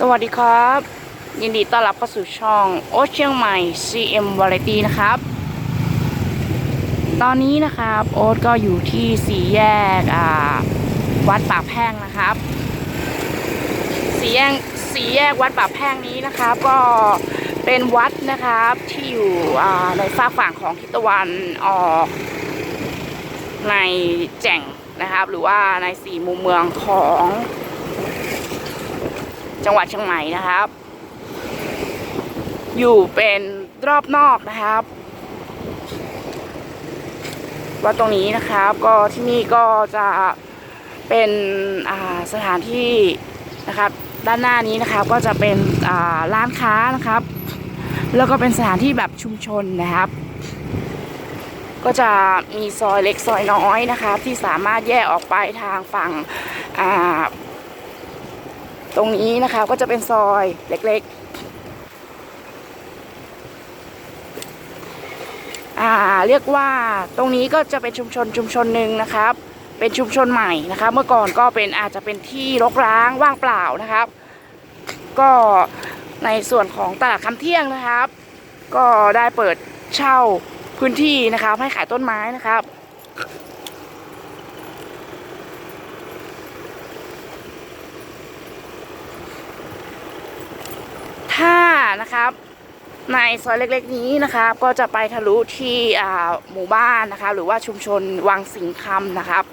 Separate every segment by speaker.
Speaker 1: สวัสดีครับ ยินดีต้อนรับเข้าสู่ช่องโอเชียงใหม่ CM Variety นะครับ ตอนนี้นะครับ โอ๊ตก็อยู่ที่สี่แยกวัดป่าแพ่งนะครับสี่แยกสี่แยกวัดป่าแพ่งนี้นะครับ ก็เป็นวัดนะครับที่อยู่ในฝากฝั่งของทิศตะวันออกในแจ่งนะครับ หรือว่าในสี่มุมเมืองของ จังหวัดเชียงใหม่นะครับ อยู่เป็นรอบนอกนะครับว่าตรงนี้นะครับ ก็ที่นี่ก็จะเป็นสถานที่นะครับ ด้านหน้านี้นะครับก็จะเป็นร้านค้านะครับ แล้วก็เป็นสถานที่แบบชุมชนนะครับ ก็จะมีซอยเล็กซอยน้อยนะครับ ที่สามารถแยกออกไปทางฝั่งอ่า ตรงนี้นะคะก็จะเป็นซอยเล็กๆอ่าเรียกว่าตรงนี้ก็จะเป็นชุมชนชุมชนหนึ่งนะครับ เป็นชุมชนใหม่นะคะเมื่อก่อนก็เป็นอาจจะเป็นที่รกร้างว่างเปล่านะครับ ก็ในส่วนของตลาดคำเที่ยงนะครับ ก็ได้เปิดเช่าพื้นที่นะครับให้ขายต้นไม้นะครับ ถ้า นะครับ ในซอยเล็กๆนี้นะครับ ก็จะไปทะลุที่หมู่บ้านนะคะหรือว่าชุมชนวังสิงคำนะครับ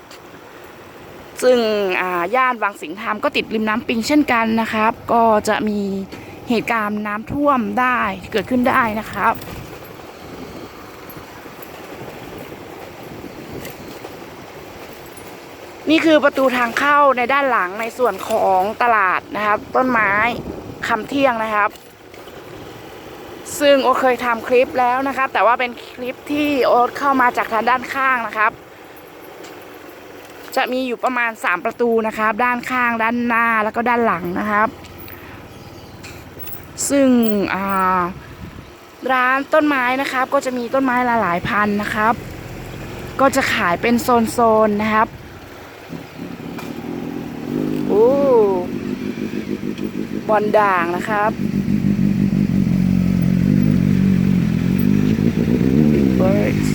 Speaker 1: ซึ่งย่านวังสิงคำก็ติดริมน้ำปิงเช่นกันนะครับ ก็จะมีเหตุการณ์น้ำท่วมได้เกิดขึ้นได้นะครับนี่คือประตูทางเข้าในด้านหลังในส่วนของตลาดนะครับ ต้นไม้คำเที่ยงนะครับ ซึ่งโอเคยทำคลิปแล้วนะครับ แต่ว่าเป็นคลิปที่โอ๊ตเข้ามาจากทางด้านข้างนะครับ จะมีอยู่ประมาณ 3 ประตูนะครับ ด้านข้างด้านหน้าแล้วก็ด้านหลังนะครับ ซึ่งร้านต้นไม้นะครับ ก็จะมีต้นไม้หลายพันนะครับ ก็จะขายเป็นโซนๆนะครับโอ้บอลด่างนะครับ Birds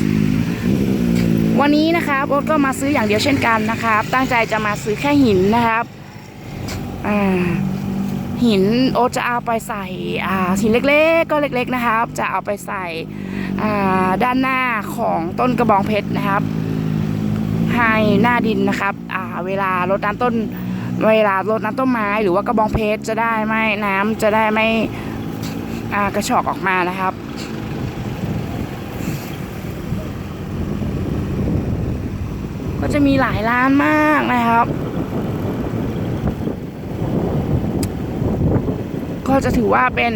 Speaker 1: วั นะครับโอ๊ตก็มาซื้ออย่างเดียวเช่นกันนะครับ ตั้งใจจะมาซื้อแค่หินนะครับหินโอ๊ตจะเอาไปใส่หินเล็กๆ ก็เล็กๆนะครับ จะเอาไปใส่ด้านหน้าของต้นกระบองเพชรนะครับ ให้หน้าดินนะครับเวลารดน้ำต้นเวลารดน้ำต้นไม้ หรือว่ากระบองเพชรจะได้ไม่น้ำจะได้ไม่กระชอกออกมานะครับ ก็จะมีหลายร้านมากนะครับ ก็จะถือว่าเป็น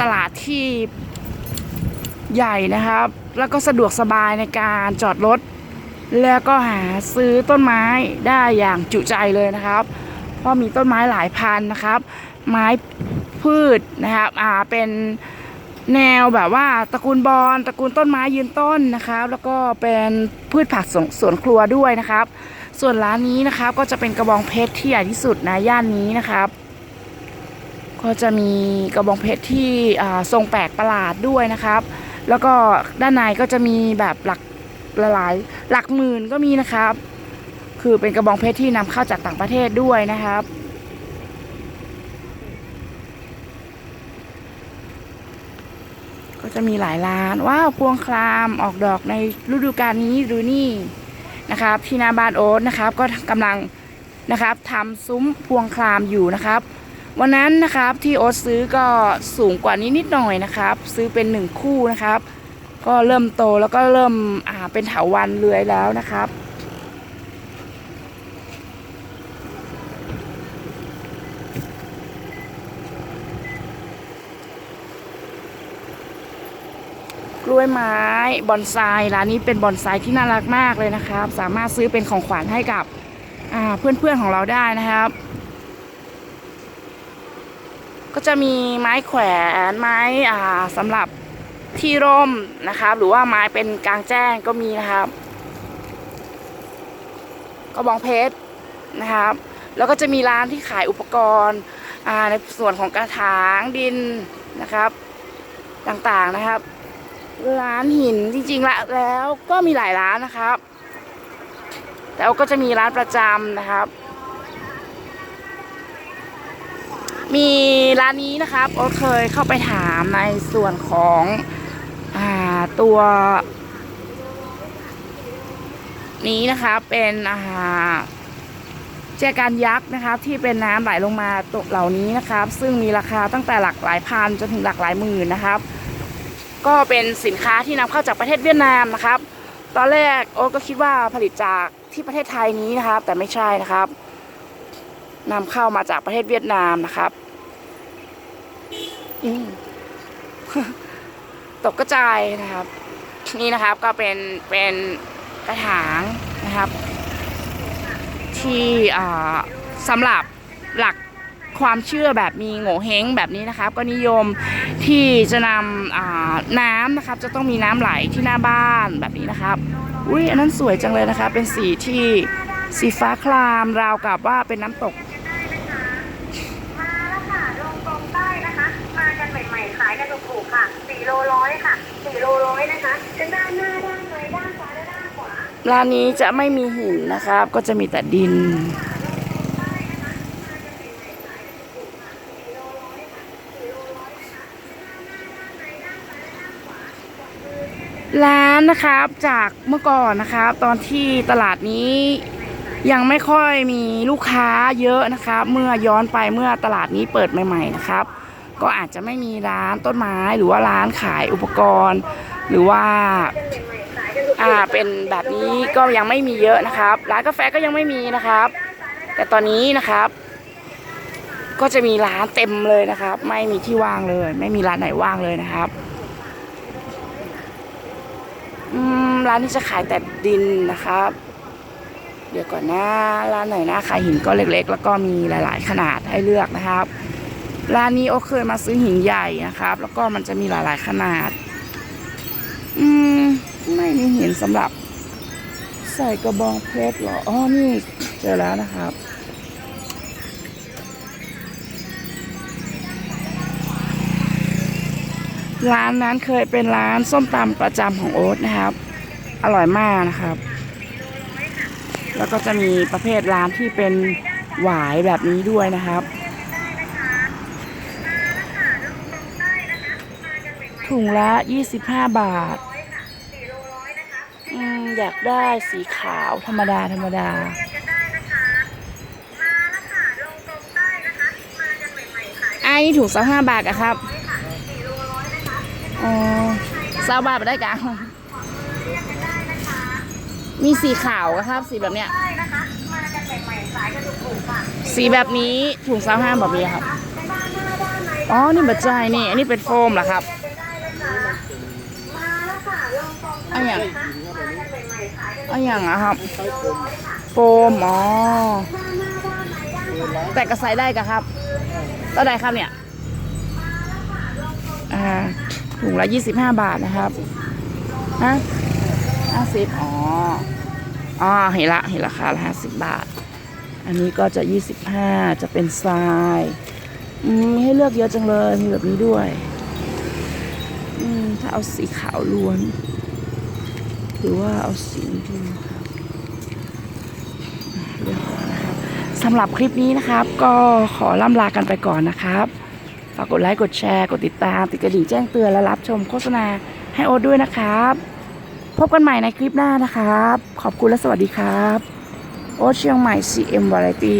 Speaker 1: ตลาดที่ใหญ่นะครับ แล้วก็สะดวกสบายในการจอดรถ แล้วก็หาซื้อต้นไม้ได้อย่างจุใจเลยนะครับ เพราะมีต้นไม้หลายพันนะครับ ไม้พืชนะครับ อ่า เป็น แนวแบบว่าตระกูลบอลตระกูลต้นไม้ยืนต้นนะครับ แล้วก็เป็นพืชผักสวนสวนครัวด้วยนะครับ ส่วนร้านนี้นะครับก็จะเป็นกระบองเพชรที่ใหญ่ที่สุดนะย่านนี้นะครับ ก็จะมีกระบองเพชรที่ทรงแปลกประหลาดด้วยนะครับ แล้วก็ด้านในก็จะมีแบบหลักหลายหลักหมื่นก็มีนะครับ คือเป็นกระบองเพชรที่นำเข้าจากต่างประเทศด้วยนะครับ ก็จะมีหลายร้านว้าวพวงครามออกดอกในฤดูกาลนี้หรือนี่นะครับที่นาบานโอ๊ตนะครับ ก็กำลังนะครับทำซุ้มพวงครามอยู่นะครับ วันนั้นนะครับที่โอ๊ตซื้อก็สูงกว่านี้นิดหน่อยนะครับ ซื้อเป็นหนึ่งคู่นะครับ ก็เริ่มโตแล้วก็เริ่มอ่าเป็นเถาวันเลื้อยแล้วนะครับ วยไม้บอนไซร้านนี้เป็นบอนไซที่น่ารักมากเลยนะครับ สามารถซื้อเป็นของขวัญให้กับเพื่อนๆของเราได้นะครับ ก็จะมีไม้แขวนไม้สำหรับที่ร่มนะครับ หรือว่าไม้เป็นกลางแจ้งก็มีนะครับกระบองเพชรนะครับ แล้วก็จะมีร้านที่ขายอุปกรณ์ในส่วนของกระถางดินนะครับต่างๆนะครับ ร้านหินจริงๆละแล้วก็มีหลายร้านนะครับแต่ก็จะมีร้านประจำนะครับ มีร้านนี้นะครับโอตเคยเข้าไปถามในส่วนของอตัวนี้นะครับเป็นอาแจกันยักษ์นะครับ ที่เป็นน้ำไหลลงมาตกเหล่านี้นะครับ ซึ่งมีราคาตั้งแต่หลักหลายพันจนถึงหลักหลายหมื่นนะครับ ก็เป็นสินค้าที่นำเข้าจากประเทศเวียดนามนะครับ ตอนแรกโอ๊ตก็คิดว่าผลิตจากที่ประเทศไทยนี้นะครับ แต่ไม่ใช่นะครับนำเข้ามาจากประเทศเวียดนามนะครับอืตกกระจายนะครับ นี่นะครับก็เป็นเป็นกระถางนะครับ ที่สำหรับหลัก ความเชื่อแบบมีโง่เฮงแบบนี้นะครับ ก็นิยมที่จะนำอ่าน้ำนะครับ จะต้องมีน้ำไหลที่หน้าบ้านแบบนี้นะครับอุ้ยอันนั้นสวยจังเลยนะคะ เป็นสีที่สีฟ้าครามราวกับว่าเป็นน้ำตก
Speaker 2: มาแล้วค่ะลงตรงใต้นะคะมากันใหม่ๆขายกันถูกๆค่ะสี่โลร้อยค่ะสี่โลร้อยนะคะจะด้านหน้าด้านในด้านซ้ายและด้านขวา
Speaker 1: ร้านนี้จะไม่มีหินนะครับ ก็จะมีแต่ดิน ร้นนะครับจากเมื่อก่อนนะครับ ตอนที่ตลาดนี้ยังไม่ค่อยมีลูกค้าเยอะนะครับ เมื่อย้อนไปเมื่อตลาดนี้เปิดใหม่ ๆนะครับ ก็อาจจะไม่มีร้านต้นไม้หรือว่าร้านขายอุปกรณ์ หรือว่าอ่าเป็นแบบนี้ก็ยังไม่มีเยอะนะครับ ร้านกาแฟก็ยังไม่มีนะครับ แต่ตอนนี้นะครับ ก็จะมีร้านเต็มเลยนะครับ ไม่มีที่ว่างเลย ไม่มีร้านไหนว่างเลยนะครับอืม ร้านนี้จะขายแต่ดินนะครับ เดี๋ยวก่อนนะร้านไหนนะขายหินก็เล็กๆ แล้วก็มีหลาย ๆ ขนาดให้เลือกนะครับร้านนี้โอเคยมาซื้อหินใหญ่นะครับ แล้วก็มันจะมีหลายๆขนาด อืมไม่มีหินสำหรับ ใส่กระบองเพชรเหรออ๋อนี่เจอแล้วนะครับร้านนั้นเคยเป็นร้านส้มตำประจำของโอ๊ตนะครับ อร่อยมากนะครับ แล้วก็จะมีประเภทร้านที่เป็นหวายแบบนี้ด้วยนะครับ ถุงละ25บาทอืมอยากได้สีขาวธรรมดาธรรมดาอันนี้ถุงสักห้าบาทอะครับอ๋อสาบาทไปได้กะ มีสีขาวอะครับ สีแบบเนี้ย
Speaker 2: ได้นะคะมากันใหม่ๆขายกันถูกๆค่ะ
Speaker 1: สีแบบนี้ถุงสามห้าแบบนี้ครับ
Speaker 2: ด้านหน้าด้านใน
Speaker 1: อ๋อ นี่บัจจายนี่ อันนี้เป็นโฟมเหรอครับ
Speaker 2: มาแล้วค่ะลงตรงใต้
Speaker 1: อันอย่าง
Speaker 2: นะคะมากันใหม่ๆขายกัน
Speaker 1: อันอย่างอะครับ
Speaker 2: สี่โลร้อยค่ะ
Speaker 1: โฟม อ๋อ
Speaker 2: ด้านหน้าด้านในด้านซ้าย
Speaker 1: แต่กระใสได้กะครับเท่าไหร่ครับเนี่ยอ่าถุงละยี่สิบห้าบาทนะครับฮะห้าสิบอ๋อ อ๋อเห็นละเห็นราคาละห้าสิบบาท อันนี้ก็จะยี่สิบห้าจะเป็นทรายอืมมีให้เลือกเยอะจังเลยมีแบบนี้ด้วยอืมถ้าเอาสีขาวล้วน หรือว่าเอาสีนี้ดีครับสำหรับคลิปนี้นะครับ ก็ขอล่ำลากันไปก่อนนะครับฝากกดไลค์กดแชร์ กดติดตาม ติดกระดิ่งแจ้งเตือนและรับชมโฆษณาให้โอ๊ตด้วยนะครับ พบกันใหม่ในคลิปหน้านะครับ ขอบคุณและสวัสดีครับ โอเชียงใหม่ CM Variety